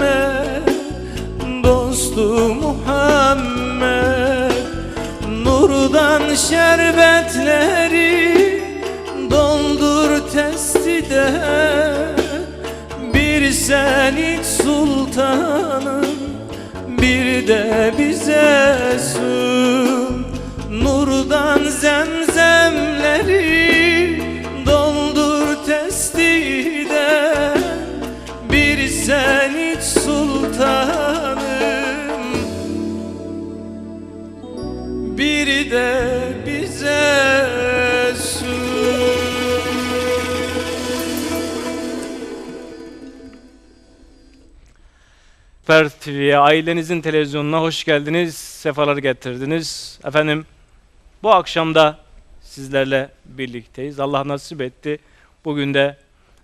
Muhammed Dostu Muhammed. Nurdan şerbetleri doldur testide. Bir sen iç sultanım bir de bize sun Nurdan zemzemleri de bize su. Fer TV'ye ailenizin televizyonuna hoş geldiniz, sefalar getirdiniz. Efendim bu akşam da sizlerle birlikteyiz. Allah nasip etti. Bugün de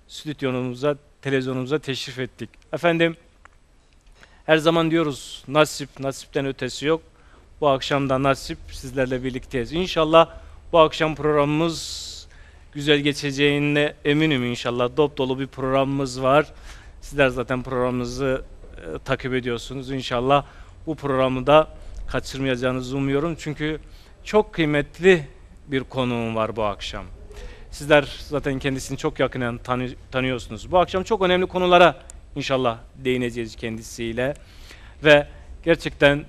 stüdyomuza, televizyonumuza teşrif ettik. Efendim her zaman diyoruz nasip, nasipten ötesi yok. Bu akşam da nasip sizlerle birlikteyiz. İnşallah bu akşam programımız güzel geçeceğine eminim inşallah. Dop dolu bir programımız var. Sizler zaten programımızı e, takip ediyorsunuz. İnşallah bu programı da kaçırmayacağınızı umuyorum. Çünkü çok kıymetli bir konuğum var bu akşam. Sizler zaten kendisini çok yakinen tanı- tanıyorsunuz. Bu akşam çok önemli konulara inşallah değineceğiz kendisiyle. Ve gerçekten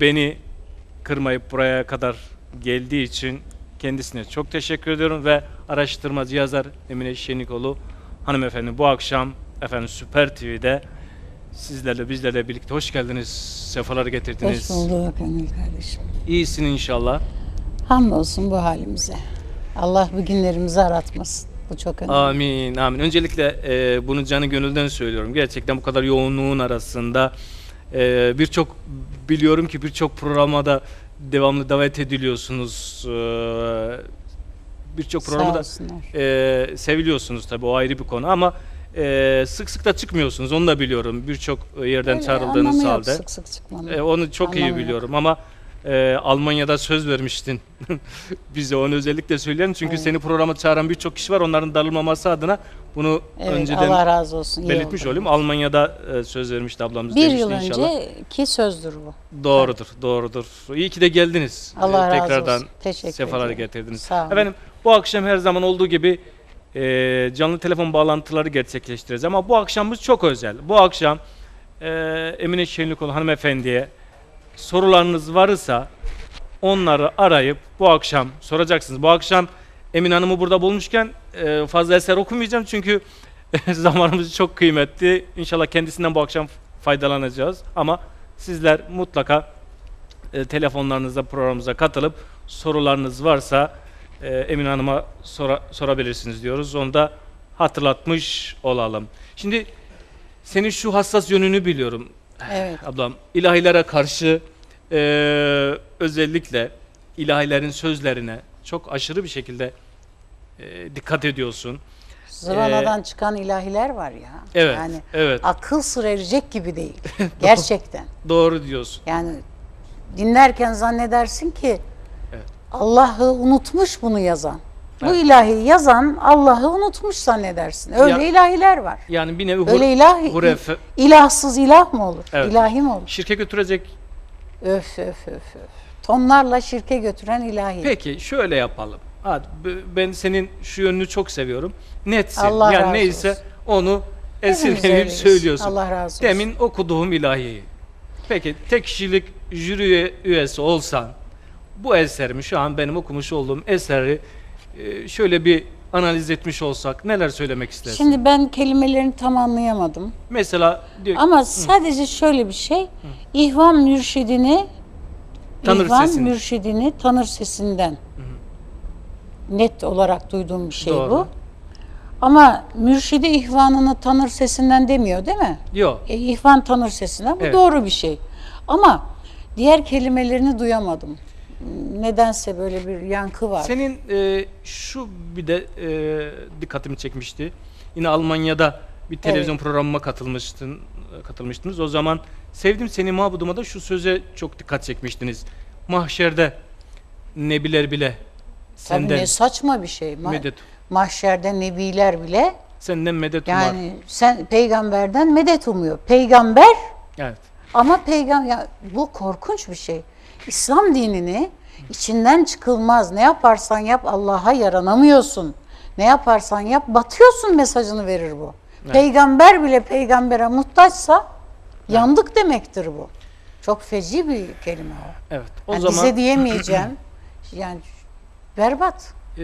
beni kırmayıp buraya kadar geldiği için kendisine çok teşekkür ediyorum ve araştırmacı yazar Emine Şenikoğlu hanımefendi bu akşam efendim Süper TV'de sizlerle bizlerle birlikte hoş geldiniz. Sefalar getirdiniz. Hoş bulduk Gönül kardeşim. İyisin inşallah. Hamdolsun bu halimize. Allah bu günlerimizi aratmasın. Bu çok önemli. Amin, amin. Öncelikle e, bunu canı gönülden söylüyorum. Gerçekten bu kadar yoğunluğun arasında e, birçok biliyorum ki birçok programa da devamlı davet ediliyorsunuz. E, birçok programda e, seviliyorsunuz tabii o ayrı bir konu ama e, sık sık da çıkmıyorsunuz. Onu da biliyorum. Birçok yerden Öyle, çağrıldığınız anlamı yok halde. Sık sık çıkmanın. E, onu çok iyi Anlamı yok. biliyorum ama e, Almanya'da söz vermiştin bize onu özellikle söyleyelim çünkü Evet. seni programa çağıran birçok kişi var onların darılmaması adına bunu Evet, önceden Allah razı olsun. iyi belirtmiş oldu. olayım. Almanya'da e, söz vermişti ablamız Bir yıl inşallah. önceki sözdür bu. Doğrudur, doğrudur. İyi ki de geldiniz. Allah E, razı Tekrardan olsun. Teşekkür sefalar ederim. getirdiniz. Sağ olun. Efendim bu akşam her zaman olduğu gibi e, canlı telefon bağlantıları gerçekleştireceğiz ama bu akşamımız çok özel. Bu akşam e, Emine Şenlikoğlu hanımefendiye sorularınız varsa onları arayıp bu akşam soracaksınız. Bu akşam Emine Hanım'ı burada bulmuşken e, fazla eser okumayacağım çünkü zamanımız çok kıymetli. İnşallah kendisinden bu akşam faydalanacağız ama sizler mutlaka e, telefonlarınızda programımıza katılıp sorularınız varsa e, Emine Hanım'a sora- sorabilirsiniz diyoruz. Onu da hatırlatmış olalım. Şimdi senin şu hassas yönünü biliyorum Evet. ablam. İlahilere karşı e, özellikle ilahilerin sözlerine çok aşırı bir şekilde e, dikkat ediyorsun. Zıvanadan çıkan ilahiler var ya. Ee, Evet, Yani evet. akıl sır erecek gibi değil. Gerçekten. Doğru diyorsun. Yani dinlerken zannedersin ki Evet. Allah'ı unutmuş bunu yazan. Bu ilahi yazan Allah'ı unutmuş zannedersin. Öyle Ya- ilahiler var. Yani bir nevi Öyle hur- ilahi, hurefe- ilahsız ilah mı olur? Evet. İlahi mi olur? şirke götürecek. Öf öf öf öf. Tonlarla şirke götüren ilahi. Peki şöyle yapalım. Hadi b- ben senin şu yönünü çok seviyorum. Netsin. Allah yani razı neyse olsun. onu Hepimiz esirgemeyip öyleyiz. söylüyorsun. Allah razı olsun. Demin okuduğum ilahiyi. Peki tek kişilik jüri üye- üyesi olsan bu eserimi şu an benim okumuş olduğum eseri e, şöyle bir analiz etmiş olsak neler söylemek istersin? Şimdi ben kelimelerini tam anlayamadım. Mesela diyor Ama sadece şöyle bir şey. İhvan mürşidini Tanır İhvan sesini. mürşidini tanır sesinden. Net olarak duyduğum bir şey Doğru. bu. Ama mürşidi ihvanını tanır sesinden demiyor değil mi? yok. E, ihvan tanır sesinden. Bu Evet. doğru bir şey. Ama diğer kelimelerini duyamadım. Nedense böyle bir yankı var. Senin e, şu bir de e, dikkatimi çekmişti. Yine Almanya'da bir televizyon programıma katılmıştın, e, katılmıştınız. O zaman sevdim seni mabuduma da şu söze çok dikkat çekmiştiniz. Mahşerde nebiler bile Tabii senden ne saçma bir şey. Ma- medet Mahşerde nebiler bile senden medet umar. yani sen peygamberden medet umuyor. Peygamber Evet. Ama peygamber bu korkunç bir şey. İslam dinini içinden çıkılmaz. Ne yaparsan yap Allah'a yaranamıyorsun. Ne yaparsan yap batıyorsun mesajını verir bu. Peygamber bile peygambere muhtaçsa yandık demektir bu. Çok feci bir kelime o. Evet. O Yani zaman bize diyemeyeceğim. yani berbat. e,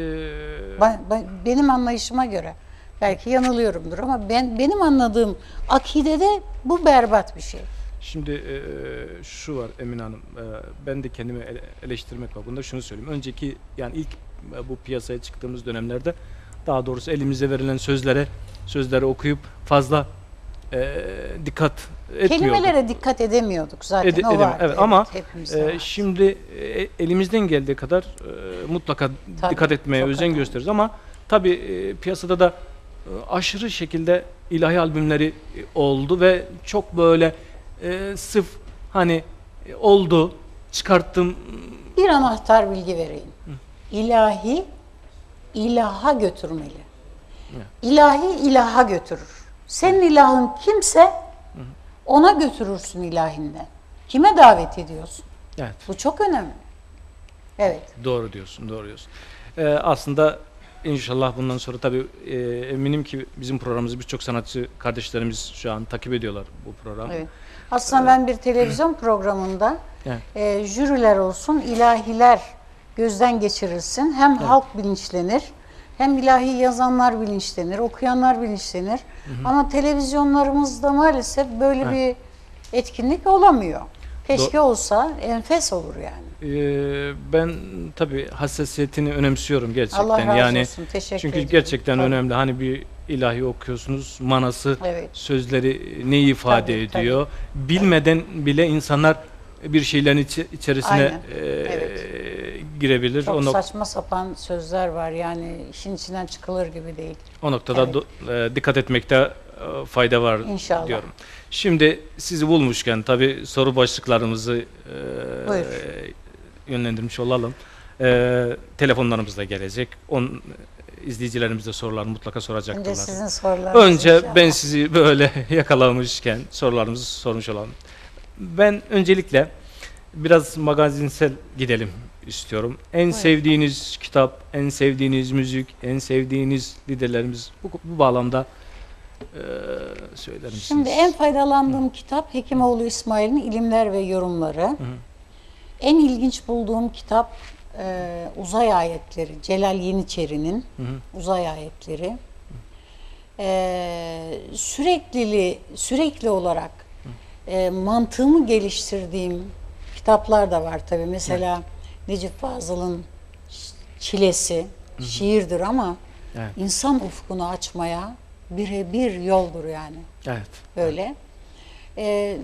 Ben- ben- benim anlayışıma göre. Belki yanılıyorumdur ama ben benim anladığım akidede bu berbat bir şey. Şimdi e, şu var Emin Hanım, e, ben de kendimi ele- eleştirmek babında şunu söyleyeyim. Önceki yani ilk e, bu piyasaya çıktığımız dönemlerde daha doğrusu elimize verilen sözlere sözleri okuyup fazla e, dikkat etmiyorduk. Kelimelere dikkat edemiyorduk zaten Ede- o edem- var. evet, ama hepimizde şimdi e, elimizden geldiği kadar e, mutlaka Tabii, dikkat etmeye çok özen önemli. gösteririz ama tabii e, piyasada da e, aşırı şekilde ilahi albümleri e, oldu ve çok böyle e, sıf hani e, oldu çıkarttım bir anahtar bilgi vereyim. İlahi ilaha götürmeli. İlahi ilaha götürür. Senin ilahın kimse ona götürürsün ilahinden. Kime davet ediyorsun? evet Bu çok önemli. Evet. doğru diyorsun doğru diyorsun. E, aslında inşallah bundan sonra tabii e, eminim ki bizim programımızı birçok sanatçı kardeşlerimiz şu an takip ediyorlar bu programı. Evet. Aslında ben bir televizyon programında Evet. e, jüriler olsun, ilahiler gözden geçirilsin. Hem halk bilinçlenir, hem ilahi yazanlar bilinçlenir, okuyanlar bilinçlenir. Ama televizyonlarımızda maalesef böyle Evet. bir etkinlik olamıyor. Keşke olsa enfes olur yani. Ee, ben tabii hassasiyetini önemsiyorum gerçekten. Allah razı yani olsun. Teşekkür çünkü ediyorum. gerçekten Tabii. önemli. Hani bir ilahi okuyorsunuz, manası, Evet. sözleri neyi ifade Tabii, tabii. ediyor. Bilmeden bile insanlar bir şeylerin içi- içerisine Aynen. e, Evet. girebilir. Çok o, saçma sapan sözler var yani işin içinden çıkılır gibi değil. o noktada Evet. do- e, dikkat etmekte e, fayda var İnşallah. diyorum. Şimdi sizi bulmuşken tabii soru başlıklarımızı e, Buyur. yönlendirmiş olalım. E, telefonlarımız da gelecek. On, izleyicilerimiz de sorularını mutlaka Önce soracaklar. sizin sorularınız Önce inşallah. ben sizi böyle yakalamışken sorularımızı sormuş olalım. Ben öncelikle biraz magazinsel gidelim istiyorum. En sevdiğiniz kitap, en sevdiğiniz müzik, en sevdiğiniz liderlerimiz bu, bu bağlamda e, söyler misiniz? Şimdi en faydalandığım kitap Hekimoğlu İsmail'in İlimler ve Yorumları. En ilginç bulduğum kitap e, Uzay Ayetleri. Celal Yeniçeri'nin Uzay Ayetleri. E, süreklili, sürekli olarak e, mantığımı geliştirdiğim kitaplar da var tabii. Mesela Necip Fazıl'ın Çilesi şiirdir ama Evet. insan ufkunu açmaya birebir yoldur yani Evet. böyle. Ee,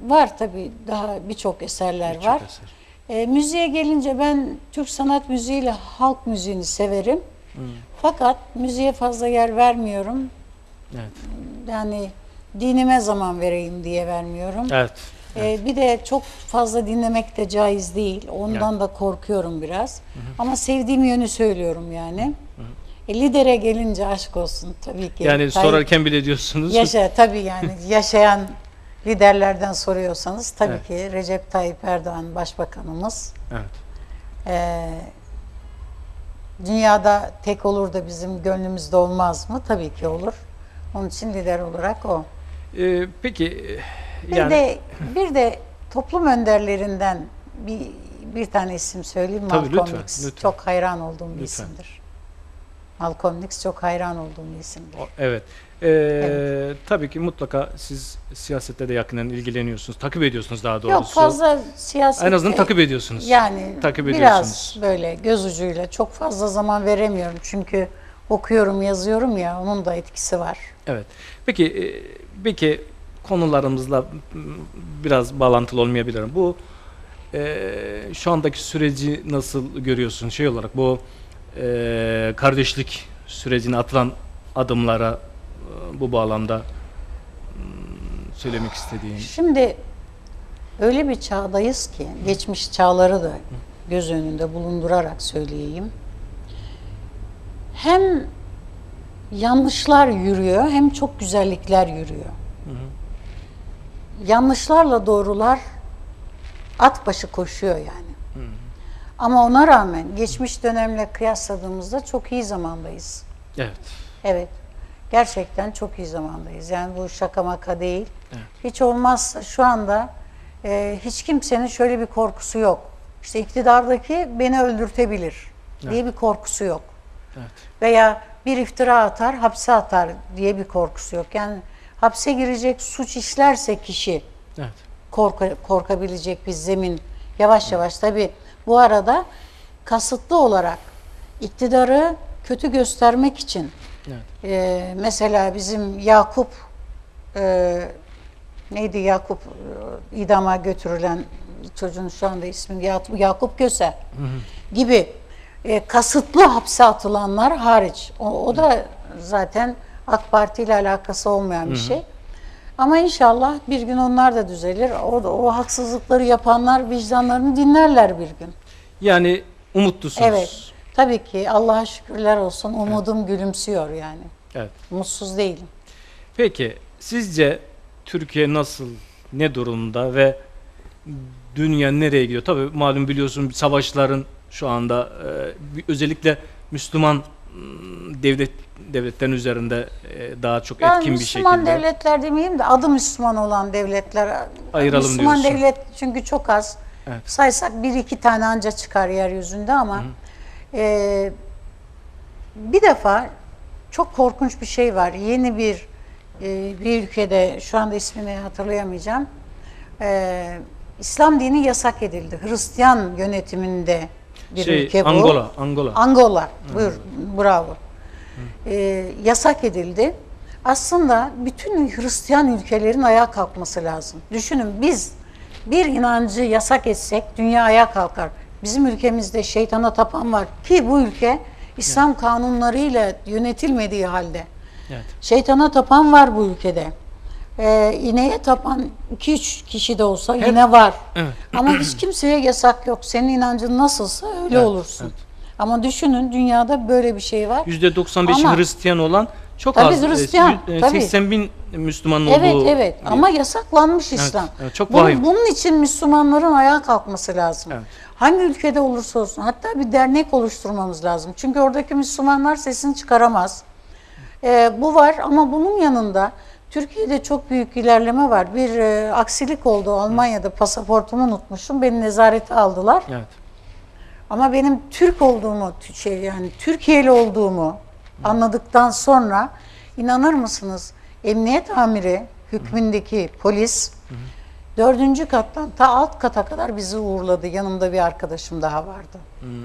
var tabii daha birçok eserler Birçok var. eser. Ee, müziğe gelince ben Türk sanat müziğiyle halk müziğini severim. Fakat müziğe fazla yer vermiyorum. Evet. Yani dinime zaman vereyim diye vermiyorum. Evet. Ee, bir de çok fazla dinlemek de caiz değil. Ondan da korkuyorum biraz. Ama sevdiğim yönü söylüyorum yani. E, lidere gelince aşk olsun tabii ki. Yani Tayyip- sorarken bile diyorsunuz. Yaşa tabii yani yaşayan liderlerden soruyorsanız tabii Evet. ki Recep Tayyip Erdoğan Başbakanımız. Evet. Ee, dünyada tek olur da bizim gönlümüzde olmaz mı? Tabii ki olur. Onun için lider olarak o. Ee, peki e, Bir yani de bir de toplum önderlerinden bir bir tane isim söyleyeyim. Tabii, Malcolm lütfen, X. lütfen. Çok hayran olduğum bir Lütfen. isimdir. Malcolm X çok hayran olduğum bir isimdir. O- Evet. Ee, Tabii ki mutlaka siz siyasette de yakından ilgileniyorsunuz. Takip ediyorsunuz daha doğrusu. Yok fazla siyaset En azından takip ediyorsunuz. Yani Takip biraz ediyorsunuz. böyle göz ucuyla çok fazla zaman veremiyorum çünkü okuyorum yazıyorum ya onun da etkisi var. Evet. Peki e, peki konularımızla biraz bağlantılı olmayabilirim. Bu e, şu andaki süreci nasıl görüyorsun şey olarak bu e, kardeşlik sürecine atılan adımlara bu bağlamda m, söylemek istediğin. Şimdi öyle bir çağdayız ki geçmiş çağları da göz önünde bulundurarak söyleyeyim. Hem yanlışlar yürüyor hem çok güzellikler yürüyor. Yanlışlarla doğrular at başı koşuyor yani. Ama ona rağmen geçmiş dönemle kıyasladığımızda çok iyi zamandayız. Evet. Evet. Gerçekten çok iyi zamandayız. Yani bu şaka maka değil. Evet. Hiç olmazsa şu anda e, hiç kimsenin şöyle bir korkusu yok. İşte iktidardaki beni öldürtebilir diye bir korkusu yok. Evet. Veya bir iftira atar, hapse atar diye bir korkusu yok. Yani hapse girecek suç işlerse kişi Evet. korka, korkabilecek bir zemin yavaş yavaş tabi bu arada kasıtlı olarak iktidarı kötü göstermek için Evet. e, mesela bizim Yakup e, neydi Yakup e, idama götürülen çocuğun şu anda ismi Yakup, Yakup Köse gibi e, kasıtlı hapse atılanlar hariç. O, o da zaten AK Parti ile alakası olmayan bir şey. Ama inşallah bir gün onlar da düzelir. O, o haksızlıkları yapanlar vicdanlarını dinlerler bir gün. Yani umutlusunuz. Evet. Tabii ki Allah'a şükürler olsun. Umudum gülümsüyor yani. Evet. Mutsuz değilim. Peki sizce Türkiye nasıl, ne durumda ve dünya nereye gidiyor? Tabii malum biliyorsun savaşların şu anda e, bir- özellikle Müslüman mm, devlet devletlerin üzerinde e, daha çok Ben etkin bir Müslüman şekilde devletler demeyeyim de adı Müslüman olan devletler. Ayıralım Müslüman diyorsun. devlet çünkü çok az. Evet. Saysak bir iki tane anca çıkar yeryüzünde ama e, bir defa çok korkunç bir şey var. Yeni bir e, bir ülkede şu anda ismini hatırlayamayacağım. E, İslam dini yasak edildi. Hristiyan yönetiminde bir şey ülke bu. Angola, Angola. Angola, buyur, bravo. Ee, yasak edildi. Aslında bütün Hristiyan ülkelerin ayağa kalkması lazım. Düşünün biz bir inancı yasak etsek dünya ayağa kalkar. Bizim ülkemizde şeytana tapan var ki bu ülke İslam kanunlarıyla yönetilmediği halde. Evet. Şeytana tapan var bu ülkede. Ee, ineğe tapan 2-3 kişi de olsa yine var. Evet. Ama hiç kimseye yasak yok. Senin inancın nasılsa öyle Evet, olursun. evet. Ama düşünün dünyada böyle bir şey var. %95'i Ama- Hristiyan olan çok Tabii az. e, Hristiyan, yü- e, tabii. 80 bin Müslümanın Evet olduğu. evet bir- ama yasaklanmış İslam. evet, çok bunun, bunun için Müslümanların ayağa kalkması lazım. Evet. Hangi ülkede olursa olsun hatta bir dernek oluşturmamız lazım. Çünkü oradaki Müslümanlar sesini çıkaramaz. Ee, bu var ama bunun yanında Türkiye'de çok büyük ilerleme var. Bir e, aksilik oldu. Almanya'da pasaportumu unutmuşum. Beni nezarete aldılar. Evet. Ama benim Türk olduğumu, şey yani Türkiye'li olduğumu anladıktan sonra inanır mısınız? Emniyet amiri hükmündeki polis dördüncü kattan ta alt kata kadar bizi uğurladı. Yanımda bir arkadaşım daha vardı.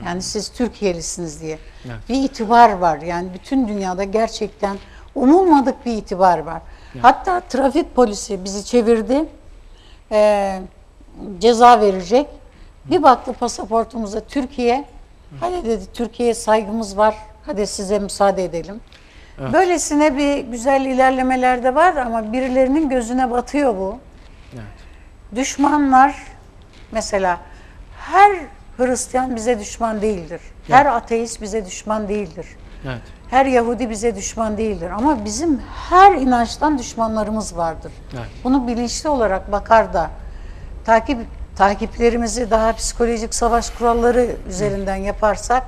Yani siz Türkiyelisiniz diye. Evet. Bir itibar var. Yani bütün dünyada gerçekten umulmadık bir itibar var. Hatta trafik polisi bizi çevirdi. Ee, ceza verecek. Bir baktı pasaportumuza Türkiye. Hadi dedi Türkiye'ye saygımız var. Hadi size müsaade edelim. Böylesine bir güzel ilerlemeler de var ama birilerinin gözüne batıyor bu. Evet. Düşmanlar mesela her Hristiyan bize düşman değildir. Her ateist bize düşman değildir. Evet. Her Yahudi bize düşman değildir ama bizim her inançtan düşmanlarımız vardır. Evet. Bunu bilinçli olarak bakar da takip takiplerimizi daha psikolojik savaş kuralları üzerinden yaparsak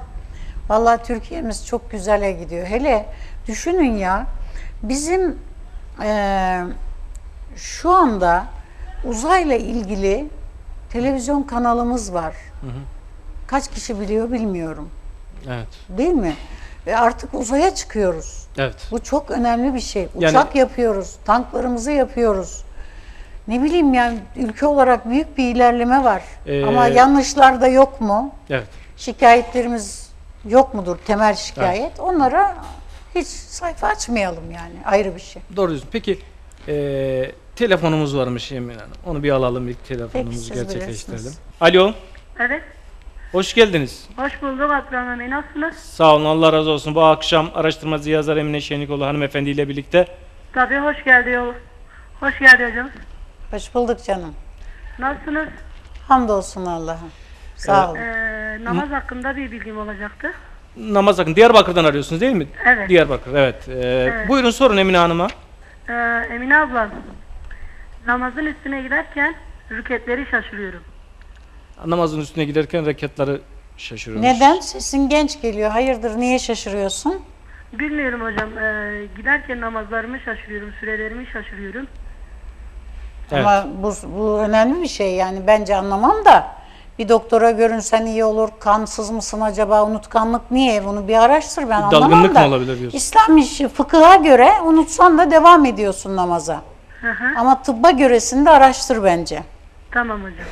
vallahi Türkiye'miz çok güzele gidiyor. Hele düşünün ya bizim eee, şu anda uzayla ilgili televizyon kanalımız var. Kaç kişi biliyor bilmiyorum. Evet. Değil mi? Ve artık uzaya çıkıyoruz. Evet. Bu çok önemli bir şey. Yani- Uçak yapıyoruz, tanklarımızı yapıyoruz. Ne bileyim yani ülke olarak büyük bir ilerleme var. Ee, Ama yanlışlar da yok mu? Evet. Şikayetlerimiz yok mudur? Temel şikayet. Onlara hiç sayfa açmayalım yani. Ayrı bir şey. Doğru diyorsun. Peki eee, telefonumuz varmış Yemin Hanım. Onu bir alalım ilk telefonumuzu siz gerçekleştirelim. Alo. Evet. Hoş geldiniz. Hoş bulduk Abdurrahman Bey. Nasılsınız? Sağ olun Allah razı olsun. Bu akşam araştırmacı yazar Emine Şenikoğlu hanımefendi ile birlikte Tabii hoş geldi yol. Hoş geldi hocam. Hoş bulduk canım. Nasılsınız? Hamdolsun Allah'a. Sağ olun. Ee, namaz hakkında bir bilgim olacaktı. namaz hakkında Diyarbakır'dan arıyorsunuz değil mi? Evet. Diyarbakır evet. Eee, Buyurun sorun Emine Hanım'a. Ee, Emine abla, namazın üstüne giderken rüketleri şaşırıyorum. Namazın üstüne giderken rekatları şaşırıyormuş. Neden? Sesin genç geliyor. Hayırdır? Niye şaşırıyorsun? Bilmiyorum hocam. ee, giderken namazlarımı şaşırıyorum, sürelerimi şaşırıyorum. Evet. Ama bu, bu önemli bir şey yani bence anlamam da bir doktora görünsen iyi olur. Kansız mısın acaba? Unutkanlık niye? Bunu bir araştır ben anlamam dalgınlık da. mı olabilir diyorsun? İslam işi fıkıha göre unutsan da devam ediyorsun namaza. Hı hı. Ama tıbba göresini de araştır bence. Tamam hocam.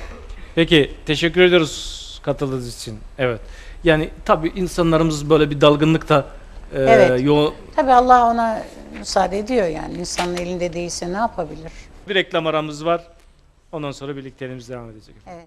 Peki teşekkür ediyoruz katıldığınız için. Evet. Yani tabii insanlarımız böyle bir dalgınlıkta eee Evet. yo- Tabii Allah ona müsaade ediyor yani. İnsanın elinde değilse ne yapabilir? bir reklam aramız var. Ondan sonra birlikteliğimiz devam edecek. Evet.